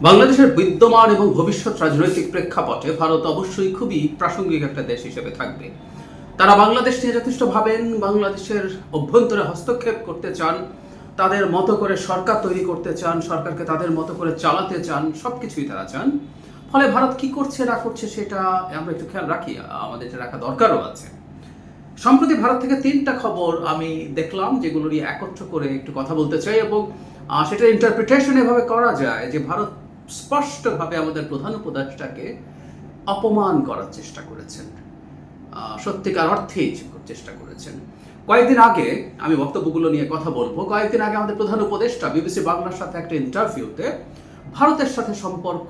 বাংলাদেশের বিদ্যমান এবং ভবিষ্যৎ রাজনৈতিক প্রেক্ষাপটে ভারত অবশ্যই খুবই প্রাসঙ্গিক একটা দেশ হিসেবে থাকবে। তারা বাংলাদেশ নিয়ে যথেষ্ট ভাবেন, বাংলাদেশের অভ্যন্তরে হস্তক্ষেপ করতে চান, তাদের মতো করে সরকার তৈরি করতে চান, সরকারকে তাদের মতো করে চালাতে চান সব কিছুই তারা চান। ফলে ভারত কি করছে, না করছে সেটা আমরা একটু খেয়াল রাখি, আমাদের রাখা দরকারও আছে। সম্প্রতি ভারত থেকে তিনটা খবর আমি দেখলাম, যেগুলো নিয়ে একত্র করে একটু কথা বলতে চাই এবং সেটা ইন্টারপ্রিটেশন এভাবে করা যায় যে ভারত স্পষ্টভাবে আমাদের প্রধান উপদেষ্টাকে অপমান করার চেষ্টা করেছেন। সত্যিকার অর্থেই চেষ্টা করেছেন। কয়েকদিন আগে আমি বক্তব্যগুলো নিয়ে কথা বলব। কয়েকদিন আগে আমাদের প্রধান উপদেষ্টা বিবিসি বাংলার সাথে একটা ইন্টারভিউতে ভারতের সাথে সম্পর্ক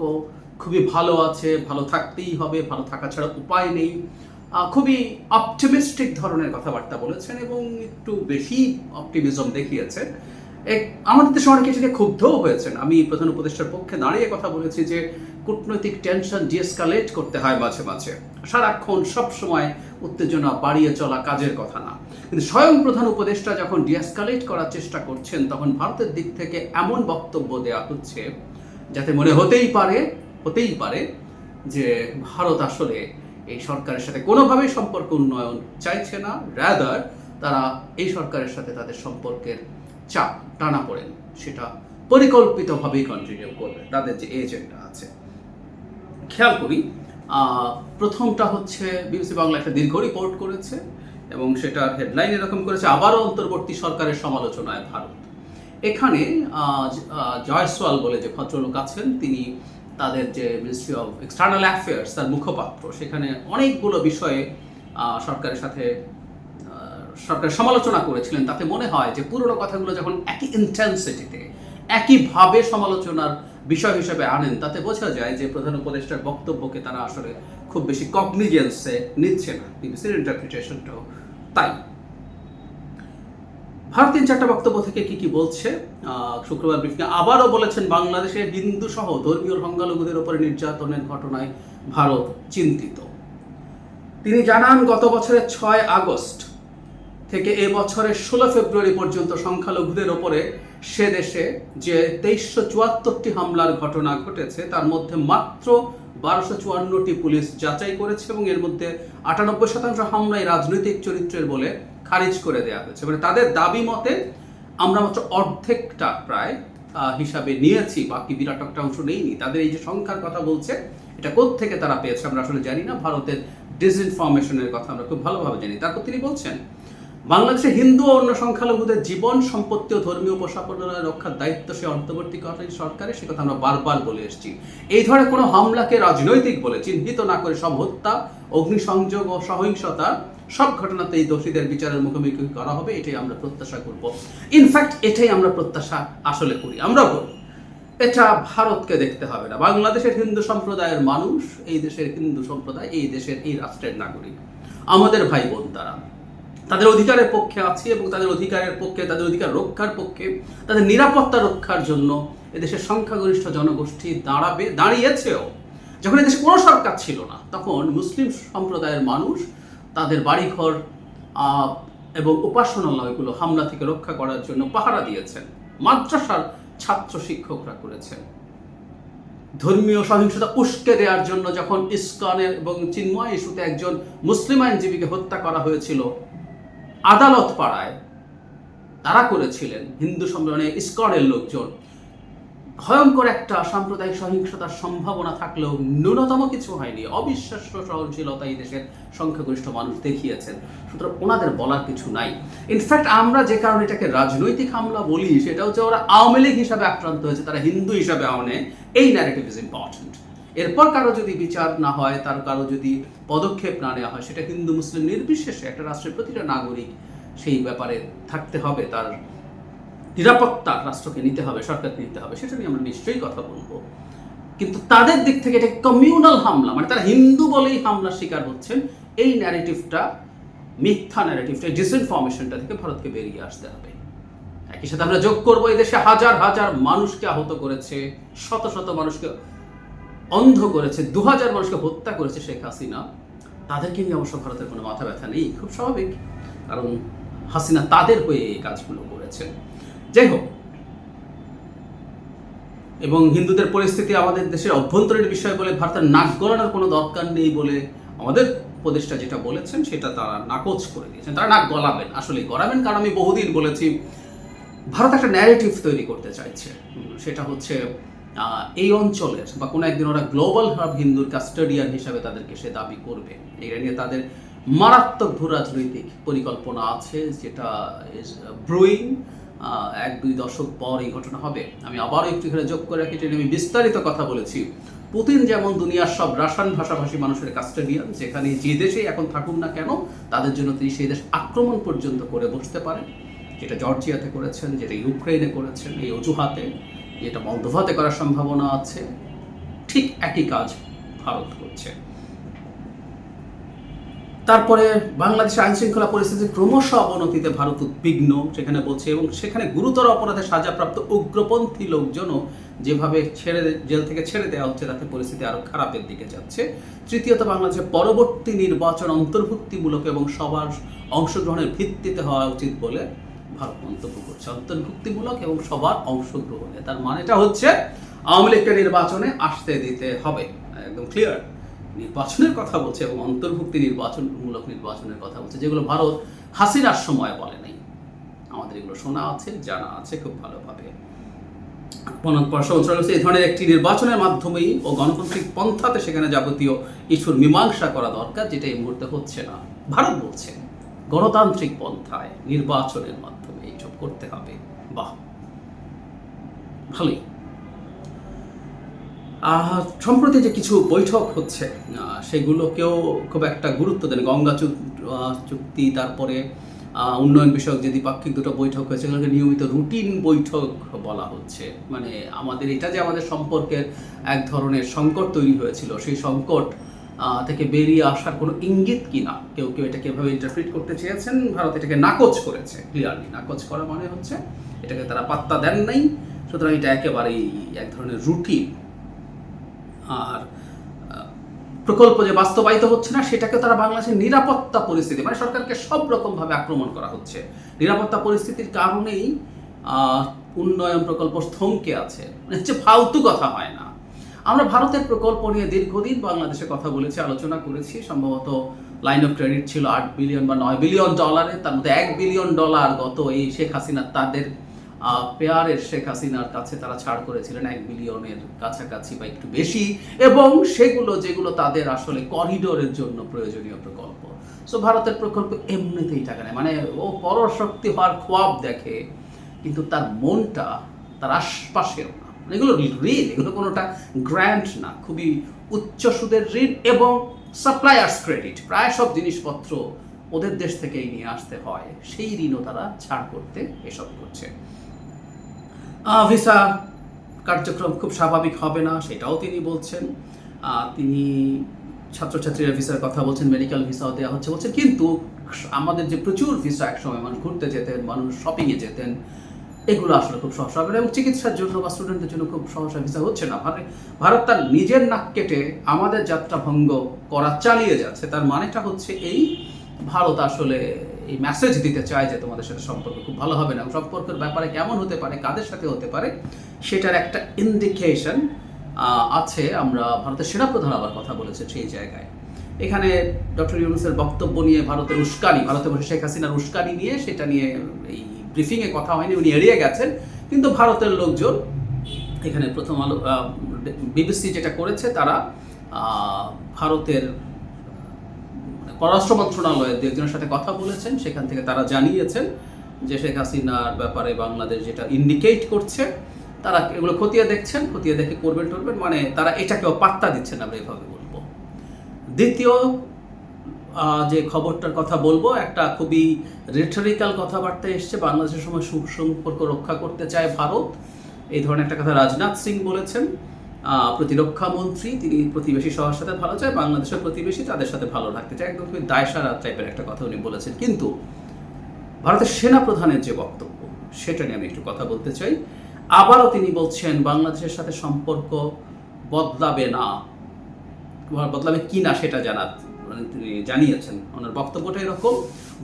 খুবই ভালো আছে, ভালো থাকতেই হবে, ভালো থাকা ছাড়া উপায় নেই। খুবই অপটিমিস্টিক ধরনের কথাবার্তা বলেছেন এবং একটু বেশি অপটিমিজম দেখিয়েছেন। আমাদের দেশে অনেকে এটা নিয়ে ক্ষুব্ধও হয়েছেন। আমি প্রধান উপদেষ্টার পক্ষে দাঁড়িয়ে কথা বলেছি যে, কূটনৈতিক টেনশন ডিএসকালেট করতে হয় মাঝে মাঝে। সারাক্ষণ সব সময় উত্তেজনা বাড়িয়ে চলা কাজের কথা না। কিন্তু স্বয়ং প্রধান উপদেষ্টা যখন ডিএসকালেট করার চেষ্টা করছেন, তখন ভারতের দিক থেকে এমন বক্তব্য দেওয়া হচ্ছে, যাতে মনে হতেই পারে হতেই পারে যে, ভারত আসলে এই সরকারের সাথে কোনোভাবেই সম্পর্ক উন্নয়ন চাইছে না। রাদার তারা এই সরকারের সাথে তাদের সম্পর্কের চাপ টানা পড়েন, সেটা পরিকল্পিতভাবেই কন্টিনিউ করবে তাদের যে এজেন্ডা আছে। খেয়াল করি প্রথমটা হচ্ছে বিবিসি বাংলা একটা দীর্ঘ রিপোর্ট করেছে এবং সেটার হেডলাইন এরকম করেছে, আবারও অন্তর্বর্তী সরকারের সমালোচনায় ভারত। এখানে জয়সওয়াল বলে যে ভদ্রলোক আছেন, তিনি তাদের যে মিনিস্ট্রি অফ এক্সটার্নাল অ্যাফেয়ার্স তার মুখপাত্র। সেখানে অনেকগুলো বিষয়ে সরকারের সাথে সরকার সমালোচনা করেছিলেন, তাতে মনে হয় যে পুরনো কথাগুলো যখন একই ইন্টেন্সিটিতে একইভাবে সমালোচনার বিষয় হিসেবে আনেন, তাতে বোঝা যায় যে প্রধান উপদেষ্টার বক্তব্যকে তারা আসলে খুব বেশি কগনিজেন্সে নিচ্ছে না। বিবিসির ইন্টারপ্রিটেশনটাও তাই। ভারত তিন চারটা বক্তব্য থেকে কি কি বলছে? শুক্রবার ব্রিফিংয়ে আবারও বলেছেন বাংলাদেশে হিন্দু সহ ধর্মীয় সংখ্যালঘুদের উপরে নির্যাতনের ঘটনায় ভারত চিন্তিত। তিনি জানান, গত বছরের ছয় আগস্ট থেকে এ বছরের ষোলো ফেব্রুয়ারি পর্যন্ত সংখ্যালঘুদের ওপরে সে দেশে যে তেইশশো চুয়াত্তরটি হামলার ঘটনা ঘটেছে, তার মধ্যে মাত্র বারোশো চুয়ান্নটি পুলিশ যাচাই করেছে এবং এর মধ্যে আটানব্বই শতাংশ হামলাই রাজনৈতিক চরিত্রের বলে খারিজ করে দেওয়া হয়েছে। মানে তাদের দাবি মতে আমরা মাত্র অর্ধেকটা প্রায় হিসাবে নিয়েছি, বাকি বিরাট একটা অংশ নেইনি। তাদের এই যে সংখ্যার কথা বলছে, এটা থেকে তারা পেয়েছে আমরা আসলে জানি না। ভারতের ডিসইনফরমেশনের কথা আমরা খুব ভালোভাবে জানি। তারপর তিনি বলছেন বাংলাদেশে হিন্দু ও অন্য সংখ্যালঘুদের জীবন, সম্পত্তি ও ধর্মীয় উপস্থাপনা রক্ষার দায়িত্ব সে অন্তর্বর্তীকালীন সরকারের, সে কথা আমরা বারবার বলে এসেছি। এই ধরনের কোনো হামলাকে রাজনৈতিক বলে, চিহ্নিত না করে সব হত্যা, অগ্নিসংযোগ ও সহিংসতা, সব ঘটনাতে এই দোষীদের বিচারের মুখোমুখি করা হবে, এটাই আমরা প্রত্যাশা করব। ইনফ্যাক্ট এটাই আমরা প্রত্যাশা আসলে করি, আমরাও করি। এটা ভারতকে দেখতে হবে না। বাংলাদেশের হিন্দু সম্প্রদায়ের মানুষ, এই দেশের হিন্দু সম্প্রদায়, এই দেশের, এই রাষ্ট্রের নাগরিক। আমাদের ভাই বোন তারা। তাদের অধিকারের পক্ষে আছি এবং তাদের অধিকারের পক্ষে, তাদের অধিকার রক্ষার পক্ষে, তাদের নিরাপত্তা রক্ষার জন্য এদেশের সংখ্যাগরিষ্ঠ জনগোষ্ঠী দাঁড়াবে, দাঁড়িয়েছেও। যখন এদেশে কোনো সরকার ছিল না, তখন মুসলিম সম্প্রদায়ের মানুষ তাদের বাড়িঘর এবং উপাসনালয়গুলো হামলা থেকে রক্ষা করার জন্য পাহারা দিয়েছেন। মাদ্রাসার ছাত্র শিক্ষকরা করেছেন। ধর্মীয় সহিংসতা উস্কে দেওয়ার জন্য যখন ইস্কনের এবং চিন্ময় ইস্যুতে একজন মুসলিম আইনজীবীকে হত্যা করা হয়েছিল আদালত পাড়ায় তারা করেছিলেন হিন্দু সম্মেলনে ইস্কনের লোকজন। ভয়ঙ্কর একটা সাম্প্রদায়িক সহিংসতার সম্ভাবনা থাকলেও ন্যূনতম কিছু হয়নি। অবিশ্বাস্য সহনশীলতা এই দেশের সংখ্যাগরিষ্ঠ মানুষ দেখিয়েছেন। সুতরাং ওনাদের বলার কিছু নাই। ইনফ্যাক্ট আমরা যে কারণে এটাকে রাজনৈতিক হামলা বলি, সেটা হচ্ছে ওরা আওয়ামী লীগ হিসাবে আক্রান্ত হয়েছে, তারা হিন্দু হিসাবে আনে এই ন্যারেটিভ ইজ ইম্পর্টেন্ট এরপর কারও যদি বিচার না হয়, তার কারও যদি পদক্ষেপ না নেওয়া হয়, সেটা হিন্দু, মুসলিম নির্বিশেষে একটা রাষ্ট্রের প্রতিটা নাগরিক সেই ব্যাপারে থাকতে হবে, তার নিরাপত্তা রাষ্ট্রকে নিতে হবে, সরকারকে নিতে হবে, সেটা নিয়ে আমরা নিশ্চয়ই কথা বলব। কিন্তু তাদের দিক থেকে এটা কমিউনাল হামলা মানে তারা হিন্দু বলেই হামলার শিকার হচ্ছেন, এই ন্যারেটিভটা মিথ্যা ন্যারেটিভটা ডিসইনফরমেশনটা থেকে ভারতকে বেরিয়ে আসতে হবে। একই সাথে আমরা যোগ করব, এই দেশে হাজার হাজার মানুষকে আহত করেছে, শত শত মানুষকে অন্ধ করেছে দু হাজার মানুষকে হত্যা করেছে শেখ হাসিনা, তাদেরকে নিয়ে অবশ্য ভারতের কোনো মাথা ব্যথা নেই, খুব স্বাভাবিক। কারণ হাসিনা তাদের হয়ে এই কাজগুলো করেছেন। যাই হোক, এবং হিন্দুদের পরিস্থিতি আমাদের দেশের অভ্যন্তরীণ বিষয় বলে ভারতের নাক গলানোর কোনো দরকার নেই বলে আমাদের উপদেষ্টা যেটা বলেছেন, সেটা তারা নাকচ করে দিয়েছেন। তারা নাক গলাবেন আসলে গলাবেন, কারণ আমি বহুদিন বলেছি, ভারত একটা ন্যারেটিভ তৈরি করতে চাইছে। সেটা হচ্ছে এই অঞ্চলের বা কোনো একদিন ওরা গ্লোবাল হাব হিন্দুর কাস্টোডিয়ান হিসাবে তাদেরকে সে দাবি করবে। এটা নিয়ে তাদের মারাত্মক ভূ রাজনৈতিক পরিকল্পনা আছে, যেটা ব্রুইং এক দুই দশক পর এই ঘটনা হবে। আমি আবারও একটু এখানে যোগ করে রাখি আমি বিস্তারিত কথা বলেছি। পুতিন যেমন দুনিয়ার সব রাসায়ন ভাষাভাষী মানুষের কাস্টোডিয়ান, যেখানে যে দেশেই এখন থাকুন না কেন, তাদের জন্য তিনি সেই দেশ আক্রমণ পর্যন্ত করে বসতে পারেন, যেটা জর্জিয়াতে করেছেন, যেটা ইউক্রেনে করেছেন, এই অজুহাতে। যেটা মলদোভাতে করার সম্ভাবনা আছে। ঠিক একই কাজ ভারত করছে। তারপরে বাংলাদেশের আইন শৃঙ্খলা পরিস্থিতি ক্রমশ অবনতিতে ভারত উদ্বিগ্ন, সেখানে বলছে, এবং সেখানে গুরুতর অপরাধে সাজাপ্রাপ্ত উগ্রপন্থী লোকজনও যেভাবে ছেড়ে জেল থেকে ছেড়ে দেওয়া হচ্ছে, তাতে পরিস্থিতি আরও খারাপের দিকে যাচ্ছে। তৃতীয়ত, বাংলাদেশের পরবর্তী নির্বাচন অন্তর্ভুক্তিমূলক এবং সবার অংশগ্রহণের ভিত্তিতে হওয়া উচিত বলে ভারত মন্তব্য করছে। অন্তর্ভুক্তিমূলক এবং সবার অংশগ্রহণে। তার মানেটা হচ্ছে আওয়ামী লীগকে নির্বাচনে আসতে দিতে হবে। একদম ক্লিয়ার নির্বাচনের কথা বলছে এবং অন্তর্ভুক্তি নির্বাচনমূলক নির্বাচনের কথা বলছে, যেগুলো ভারত হাসিনার সময় বলে নাই। আমাদের এগুলো শোনা আছে, জানা আছে খুব ভালোভাবে। এই ধরনের একটি নির্বাচনের মাধ্যমেই ও গণতান্ত্রিক পন্থাতে সেখানে যাবতীয় ইস্যুর মীমাংসা করা দরকার, যেটা এই মুহূর্তে হচ্ছে না। ভারত বলছে। গণতান্ত্রিক পন্থায় নির্বাচনের মাধ্যমে এইসব করতে হবে। বাহ। ভালোই। সম্প্রতি যে কিছু বৈঠক হচ্ছে সেগুলোকেও খুব একটা গুরুত্ব দেন। গঙ্গা চুক্তি, তারপরে উন্নয়ন বিষয়ক যে দ্বিপাক্ষিক দুটো বৈঠক হয়েছে, সেগুলোকে নিয়মিত রুটিন বৈঠক বলা হচ্ছে। মানে আমাদের, এটা যে আমাদের সম্পর্কের এক ধরনের সংকট তৈরি হয়েছিল, সেই সংকট থেকে বেরিয়ে আসার কোনো ইঙ্গিত কি না? কেউ কেউ এটাকে এভাবে ইন্টারপ্রিট করতে চেয়েছেন। ভারত এটাকে নাকচ করেছে ক্লিয়ারলি নাকচ করা মানে হচ্ছে এটাকে তারা পাত্তা দেন নাই। সুতরাং এটা একেবারেই এক ধরনের রুটিন আর প্রকল্প যে বাস্তবায়িত হচ্ছে না, সেটাকে তারা বাংলাদেশের নিরাপত্তা পরিস্থিতি মানে সরকারকে সব রকম ভাবে আক্রমণ করা হচ্ছে। নিরাপত্তা পরিস্থিতির কারণেই উন্নয়ন প্রকল্প থমকে আছে। মানে হচ্ছে ফালতু কথা হয় না। আমরা ভারতের প্রকল্প নিয়ে দীর্ঘদিন বাংলাদেশে কথা বলেছি, আলোচনা করেছি। সম্ভবত লাইন অফ ক্রেডিট ছিল আট বিলিয়ন বা নয় বিলিয়ন ডলারের তার মধ্যে এক বিলিয়ন ডলার গত এই শেখ হাসিনা তাদের পেয়ারের শেখ হাসিনার কাছে তারা ছাড় করেছিলেন এক বিলিয়নের কাছাকাছি বা একটু বেশি। এবং সেগুলো, যেগুলো তাদের আসলে করিডোরের জন্য প্রয়োজনীয় প্রকল্প। সো ভারতের প্রকল্প এমনিতেই টাকা নেয়। মানে ও পরশক্তি হওয়ার খোয়াব দেখে, কিন্তু তার মনটা তার আশপাশেও না। এগুলো ঋণ, এগুলো কোনোটা গ্র্যান্ট না, খুবই উচ্চ সুদের ঋণ এবং সাপ্লায়ার্স ক্রেডিট প্রায় সব জিনিসপত্র ওদের দেশ থেকেই নিয়ে আসতে হয়। সেই ঋণও তারা ছাড় করতে এসব করছে। ভিসা কার্যক্রম খুব স্বাভাবিক হবে না, সেটাও তিনি বলছেন। তিনি ছাত্রছাত্রীরা ভিসার কথা বলছেন মেডিকেল ভিসাও দেওয়া হচ্ছে, বলছেন, কিন্তু আমাদের যে প্রচুর ভিসা একসময় মানুষ ঘুরতে যেতেন, মানুষ শপিংয়ে যেতেন এগুলো আসলে খুব সহজ হবে এবং চিকিৎসার জন্য বা স্টুডেন্টদের জন্য খুব সহসা ভিসা হচ্ছে না। ভারত ভারত তার নিজের নাক কেটে আমাদের যাত্রা ভঙ্গ করা চালিয়ে যাচ্ছে। তার মানেটা হচ্ছে এই, ভারত আসলে এই মেসেজ দিতে চায় যে তোমাদের সাথে সম্পর্ক খুব ভালো হবে না সম্পর্কের ব্যাপারে কেমন হতে পারে, কাদের সাথে হতে পারে, সেটার একটা ইন্ডিকেশন আছে। আমরা ভারতের সেনাপ্রধান আবার কথা বলেছে সেই জায়গায়। এখানে ডক্টর ইউনুসের বক্তব্য নিয়ে ভারতের উস্কানি, ভারতে বসে শেখ হাসিনার উস্কানি নিয়ে সেটা নিয়ে এই ব্রিফিংয়ে কথা হয়নি, উনি এড়িয়ে গেছেন। কিন্তু ভারতের লোকজন এখানে প্রথম আলো বিবিসি যেটা করেছে, তারা ভারতের মানে পররাষ্ট্র মন্ত্রণালয়ের দু একজনের সাথে কথা বলেছেন। সেখান থেকে তারা জানিয়েছেন যে শেখ হাসিনার ব্যাপারে বাংলাদেশ যেটা ইন্ডিকেট করছে, তারা এগুলো খতিয়ে দেখছেন, খতিয়ে দেখে করবেন টরবেন মানে তারা এটাকেও পাত্তা দিচ্ছেন, আমরা এভাবে বলব। দ্বিতীয় যে খবরটার কথা বলব, একটা খুবই রেটরিক্যাল কথাবার্তা এসছে বাংলাদেশের সময় সুসম্পর্ক রক্ষা করতে চায় ভারত। এই ধরনের একটা কথা রাজনাথ সিং বলেছেন। প্রতিরক্ষা মন্ত্রী, তিনি প্রতিবেশী সবার সাথে ভালো চায়, বাংলাদেশের প্রতিবেশী তাদের সাথে ভালো রাখতে চায়। একদম খুবই দায়সারা টাইপের একটা কথা উনি বলেছেন। কিন্তু ভারতের সেনা প্রধানের যে বক্তব্য, সেটা নিয়ে আমি একটু কথা বলতে চাই। আবারও তিনি বলছেন, বাংলাদেশের সাথে সম্পর্ক বদলাবে না। বদলাবে কি না সেটা জানা মানে তিনি জানিয়েছেন। ওনার বক্তব্যটা এরকম,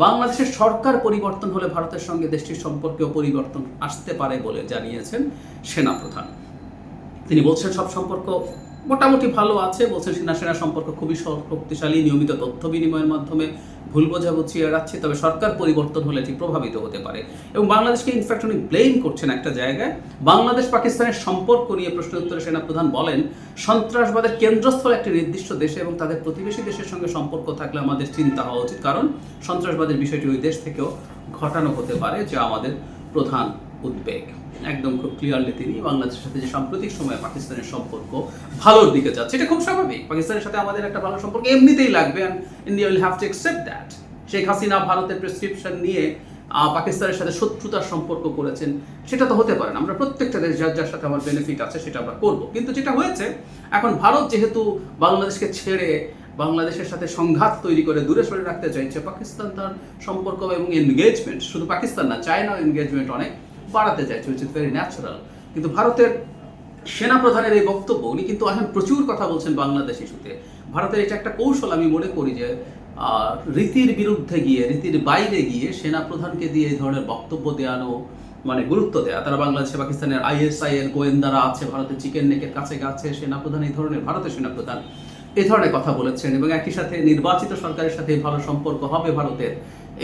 বাংলাদেশের সরকার পরিবর্তন হলে ভারতের সঙ্গে দেশটির সম্পর্কেও পরিবর্তন আসতে পারে বলে জানিয়েছেন সেনাপ্রধান। তিনি বলছেন, সব সম্পর্ক মোটামুটি ভালো আছে, বলছেন সেনা সেনা সম্পর্ক খুবই শক্তিশালী, নিয়মিত তথ্য বিনিময়ের মাধ্যমে ভুল বোঝাবুঝি এড়াচ্ছে, তবে সরকার পরিবর্তন হলে এটি প্রভাবিত হতে পারে। এবং বাংলাদেশকে ইনফ্যাক্ট উনি ব্লেম করছেন একটা জায়গায়। বাংলাদেশ পাকিস্তানের সম্পর্ক নিয়ে প্রশ্ন উত্তরে সেনাপ্রধান বলেন, সন্ত্রাসবাদের কেন্দ্রস্থল একটি নির্দিষ্ট দেশে এবং তাদের প্রতিবেশী দেশের সঙ্গে সম্পর্ক থাকলে আমাদের চিন্তা হওয়া উচিত। কারণ সন্ত্রাসবাদের বিষয়টি ওই দেশ থেকেও ঘটানো হতে পারে, যা আমাদের প্রধান উদ্বেগ। একদম খুব ক্লিয়ারলি তিনি বাংলাদেশের সাথে যে সাম্প্রতিক সময়ে পাকিস্তানের সম্পর্ক ভালোর দিকে যাচ্ছে এটা খুব স্বাভাবিক। পাকিস্তানের সাথে আমাদের একটা ভালো সম্পর্ক এমনিতেই লাগবে and India will have to accept that Sheikh Hasina ভারতের প্রেসক্রিপশন নিয়ে পাকিস্তানের সাথে শত্রুতার সম্পর্ক করেছেন, সেটা তো হতে পারে না। আমরা প্রত্যেকটা দেশ যার যার সাথে আমার বেনিফিট আছে, সেটা আমরা করব। কিন্তু যেটা হয়েছে, এখন ভারত যেহেতু বাংলাদেশকে ছেড়ে বাংলাদেশের সাথে সংঘাত তৈরি করে দূরে সরে রাখতে চাইছে, পাকিস্তান তার সম্পর্ক এবং এনগেজমেন্ট শুধু পাকিস্তান না চায়না এনগেজমেন্ট অনেক। বাড়াতে চাইছে উইচ ইজ ভেরি ন্যাচারাল কিন্তু ভারতের সেনাপ্রধানের এই বক্তব্য, উনি কিন্তু এখন প্রচুর কথা বলছেন বাংলাদেশ ইস্যুতে। ভারতের এটা একটা কৌশল, আমি মনে করি যে রীতির বিরুদ্ধে গিয়ে, রীতির বাইরে গিয়ে সেনাপ্রধানকে দিয়ে এই ধরনের বক্তব্য দেওয়ানো মানে গুরুত্ব দেয়া। তারা বাংলাদেশে, পাকিস্তানের আইএসআই এর গোয়েন্দারা আছে, ভারতের চিকেন নেকের কাছে গেছে সেনাপ্রধান, এই ধরনের ভারতের সেনাপ্রধান এই ধরনের কথা বলেছেন এবং একই সাথে নির্বাচিত সরকারের সাথে ভালো সম্পর্ক হবে ভারতের।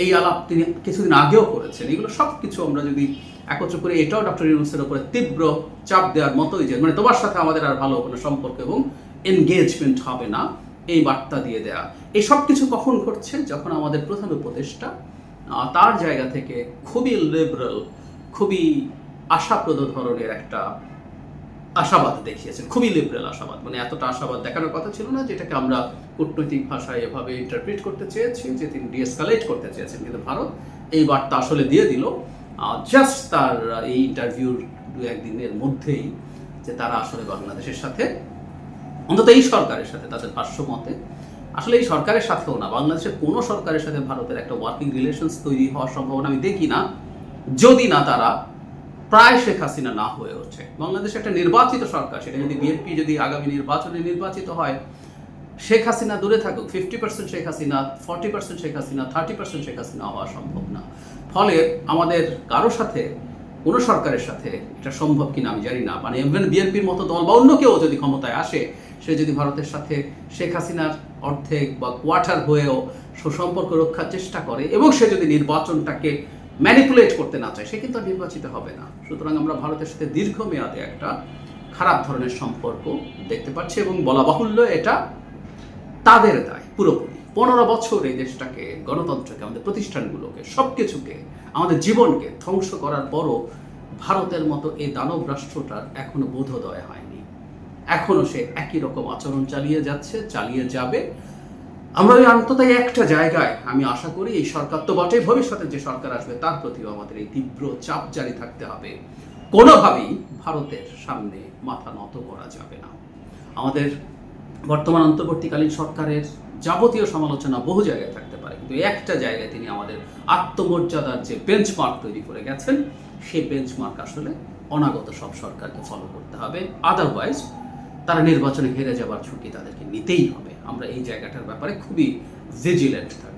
এই আলাপ তিনি কিছুদিন আগেও করেছেন। এগুলো সব কিছু আমরা যদি একত্র করে এটাও ডক্টর ইউনুসের উপরে তীব্র চাপ দেওয়ার মতোই যে মানে তোমার সাথে আমাদের আর ভালো কোনো সম্পর্ক এবং এনগেজমেন্ট হবে না। এই বার্তা দিয়ে দেয়া। এই সব কিছু কখন ঘটছে? যখন আমাদের প্রধান উপদেষ্টা তার জায়গা থেকে খুবই লিবারাল খুবই আশাপ্রদ ধরনের একটা আশাবাদ দেখিয়েছেন। খুবই লিবারেল আশাবাদ। মানে এতটা আশাবাদ দেখানোর কথা ছিল না, যেটাকে আমরা কূটনৈতিক ভাষায় এভাবে ইন্টারপ্রিট করতে চেয়েছি, যে তিনি ডিএসকালেট করতে চেয়েছেন। কিন্তু ভারত এই বার্তা আসলে দিয়ে দিল। জাস্ট তার এই ইন্টারভিউর দু একদিনের মধ্যেই যে তারা আসলে বাংলাদেশের সাথে, অন্তত এই সরকারের সাথে, তাদের ভাষ্য মতে, আসলে এই সরকারের সাথেও না, বাংলাদেশের কোনো সরকারের সাথে ভারতের একটা ওয়ার্কিং রিলেশনস তৈরি হওয়ার সম্ভাবনা আমি দেখি না, যদি না তারা প্রায় শেখ হাসিনা না হয়ে ওঠে। বাংলাদেশ একটা নির্বাচিত সরকার, সেটা যদি বিএনপি যদি আগামী নির্বাচনে নির্বাচিত হয় শেখ হাসিনা দূরে থাকুক fifty percent Sheikh Hasina forty percent Sheikh Hasina thirty percent Sheikh Hasina হওয়া সম্ভব না। ফলে আমাদের কারও সাথে, কোনো সরকারের সাথে এটা সম্ভব কিনা আমি জানি না। মানে ইভেন বিএনপির মতো দল বা অন্য কেউ যদি ক্ষমতায় আসে, সে যদি ভারতের সাথে শেখ হাসিনার অর্ধেক বা কোয়ার্টার হয়েও সুসম্পর্ক রক্ষার চেষ্টা করে এবং সে যদি নির্বাচনটাকে ম্যানিপুলেট করতে না চায়, সে কিন্তু নির্বাচিত হবে না। সুতরাং আমরা ভারতের সাথে দীর্ঘমেয়াদে একটা খারাপ ধরনের সম্পর্ক দেখতে পাচ্ছি এবং বলা বাহুল্য এটা তাদের দায়, পুরোপুরি। পনেরো বছর এই দেশটাকে, গণতন্ত্রকে, আমাদের প্রতিষ্ঠানগুলোকে সব কিছুকে আমাদের জীবনকে ধ্বংস করার পরও ভারতের মতো এই দানব রাষ্ট্রটার এখনও বোধোদয় হয়নি। এখনও সে একই রকম আচরণ চালিয়ে যাচ্ছে, চালিয়ে যাবে। আমরা ওই অন্তত একটা জায়গায়, আমি আশা করি এই সরকার তো বটে ভবিষ্যতে যে সরকার আসবে তার প্রতিও আমাদের এই তীব্র চাপ জারি থাকতে হবে। কোনোভাবেই ভারতের সামনে মাথা নত করা যাবে না। আমাদের বর্তমান অন্তর্বর্তীকালীন সরকারের যাবতীয় সমালোচনা বহু জায়গায় থাকতে পারে, কিন্তু একটা জায়গায় তিনি আমাদের আত্মমর্যাদার যে বেঞ্চমার্ক তৈরি করে গেছেন, সেই বেঞ্চমার্ক আসলে অনাগত সব সরকারকে ফলো করতে হবে। আদারওয়াইজ তারা নির্বাচনে হেরে যাবার ঝুঁকি তাদেরকে নিতেই হবে। আমরা এই জায়গাটার ব্যাপারে খুবই ভিজিল্যান্ট থাকব।